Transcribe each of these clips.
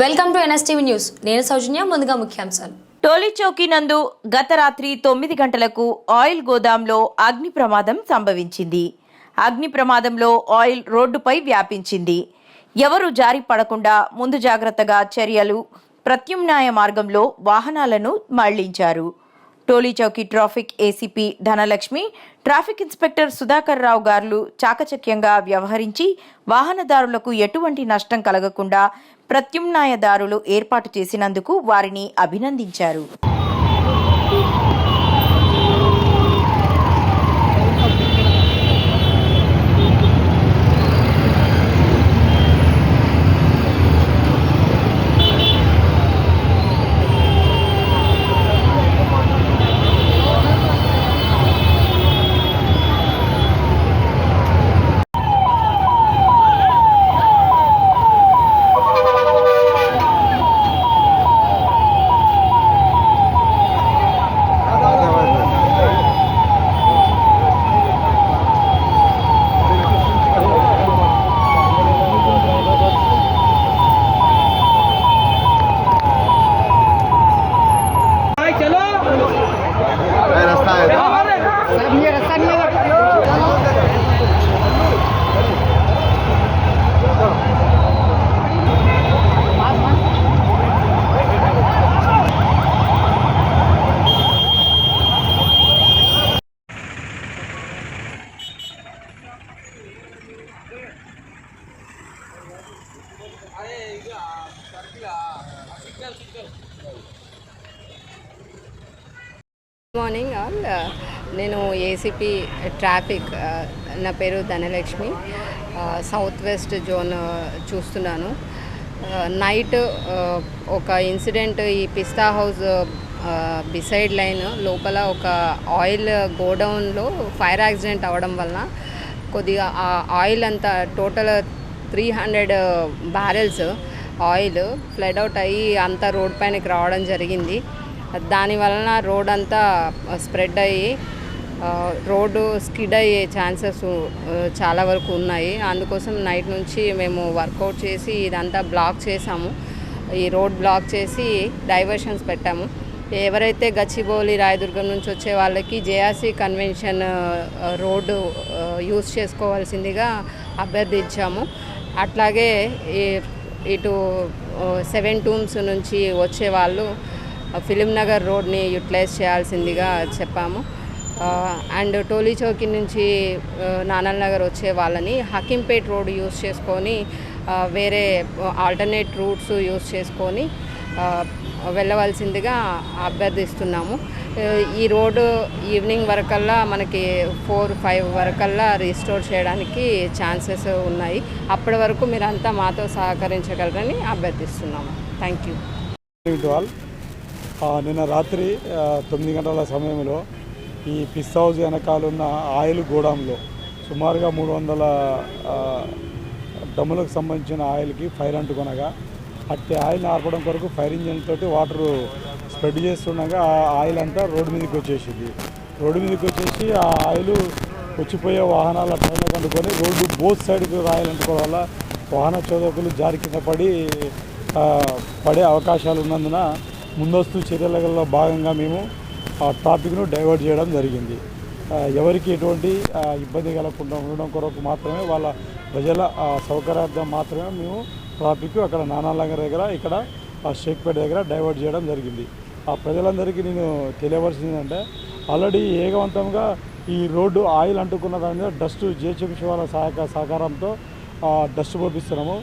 Welcome to NSTV news. నేను సౌజన్య ముందుగా ముఖ్యాంశాలు. టోలీ చౌకీ నందు గత రాత్రి తొమ్మిది గంటలకు ఆయిల్ గోదాంలో అగ్ని ప్రమాదం సంభవించింది. అగ్ని ప్రమాదంలో ఆయిల్ రోడ్డుపై వ్యాపించింది. ఎవరు జారి పడకుండా ముందు జాగ్రత్తగా చర్యలు ప్రత్యామ్నాయ మార్గంలో వాహనాలను మళ్ళించారు. Toli Chowki traffic ACP Dhanalakshmi traffic inspector Sudhakar Rao garu చాకచక్యంగా వ్యవహరించి వాహనదారులకు ఎటువంటి నష్టం కలగకుండా ప్రత్యామ్నాయదారులు ఏర్పాటు చేసినందుకు వారిని అభినందించారు. మార్నింగ్ ఆల్ uh, నేను ఏసీపీ ట్రాఫిక్ uh, నా పేరు ధనలక్ష్మి. సౌత్ వెస్ట్ జోన్ చూస్తున్నాను. Uh, నైట్ ఒక ఇన్సిడెంట్ ఈ పిస్తా హౌస్ బిసైడ్ లైన్ లోపల ఒక ఆయిల్ గోడౌన్లో ఫైర్ యాక్సిడెంట్ అవ్వడం వలన కొద్దిగా ఆ ఆయిల్ అంతా total three hundred barrels oil flood out అయ్యి అంతా రోడ్ పైనకి రావడం జరిగింది. దాని వలన రోడ్ అంతా స్ప్రెడ్ అయ్యి రోడ్డు స్కిడ్ అయ్యే ఛాన్సెస్ చాలా వరకు ఉన్నాయి. అందుకోసం నైట్ నుంచి మేము వర్కౌట్ చేసి ఇదంతా బ్లాక్ చేసాము. ఈ రోడ్ బ్లాక్ చేసి డైవర్షన్స్ పెట్టాము. ఎవరైతే గచ్చిబౌలి రాయదుర్గం నుంచి వచ్చే వాళ్ళకి జేఆర్సీ కన్వెన్షన్ రోడ్డు యూస్ చేసుకోవాల్సిందిగా అభ్యర్థించాము. అట్లాగే ఈ- ఇటు సెవెన్ టూమ్స్ నుంచి వచ్చే వాళ్ళు ఫిలిం నగర్ రోడ్ని యూటిలైజ్ చేయాల్సిందిగా చెప్పాము. అండ్ టోలీ చౌకీ నుంచి నానల్ నగర్ వచ్చే వాళ్ళని హకీంపేట్ రోడ్ యూస్ చేసుకొని వేరే ఆల్టర్నేట్ రూట్స్ యూస్ చేసుకొని వెళ్ళవలసిందిగా అభ్యర్థిస్తున్నాము. ఈ రోడ్డు ఈవినింగ్ వరకల్లా మనకి ఫోర్ ఫైవ్ వరకల్లా రీస్టోర్ చేయడానికి ఛాన్సెస్ ఉన్నాయి. అప్పటి వరకు మీరంతా మాతో సహకరించగలరని అభ్యర్థిస్తున్నాము. Thank you. ఆల్ నిన్న రాత్రి తొమ్మిది గంటల సమయంలో ఈ పిస్ హౌస్ వెనకాల ఉన్న ఆయిల్ గోడాంలో సుమారుగా మూడు వందల డమ్ములకు సంబంధించిన ఆయిల్కి ఫైర్ అంటుకొనగా అట్టి ఆయిల్ని ఆర్పడం కొరకు ఫైర్ ఇంజిన్ తోటి వాటర్ స్ప్రెడ్ చేస్తుండగా ఆ ఆయిల్ అంతా రోడ్డు మీదకి వచ్చేసింది. రోడ్డు మీదకి వచ్చేసి ఆ ఆయిల్ వచ్చిపోయే వాహనాల పైన కండుకొని రోడ్డు బోత్ సైడ్కి ఆయిల్ అంటుకోవడం వల్ల వాహన చోదకులు జారి కింద పడి పడే అవకాశాలు ఉన్నందున ముందస్తు చర్యలలో భాగంగా మేము ఆ ట్రాఫిక్ను డైవర్ట్ చేయడం జరిగింది. ఎవరికి ఎటువంటి ఇబ్బంది కలగకుండా ఉండడం కొరకు మాత్రమే వాళ్ళ ప్రజల సౌకర్యార్థం మాత్రమే మేము ట్రాఫిక్ అక్కడ నానాలంగర్ దగ్గర ఇక్కడ ఆ షేక్పేట దగ్గర డైవర్ట్ చేయడం జరిగింది. ఆ ప్రజలందరికీ నేను తెలియవలసింది ఏంటంటే ఆల్రెడీ ఏగవంతంగా ఈ రోడ్డు ఆయిల్ అంటుకున్న దాని మీద డస్ట్ జిహెచ్ఎంసీ వాళ్ళ సహాయక సహకారంతో డస్ట్ పోపిస్తున్నాము.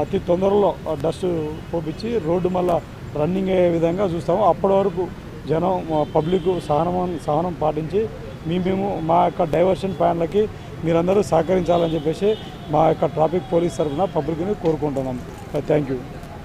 అతి తొందరలో డస్ట్ పోపించి రోడ్డు మళ్ళీ రన్నింగ్ అయ్యే విధంగా చూస్తాము. అప్పటి వరకు జనం పబ్లిక్ సహనం సహనం పాటించి మేము మేము మా యొక్క డైవర్షన్ ప్యాన్లకి మీరందరూ సహకరించాలని చెప్పేసి మా యొక్క ట్రాఫిక్ పోలీస్ తరఫున పబ్లిక్ని కోరుకుంటున్నాం. Uh, thank you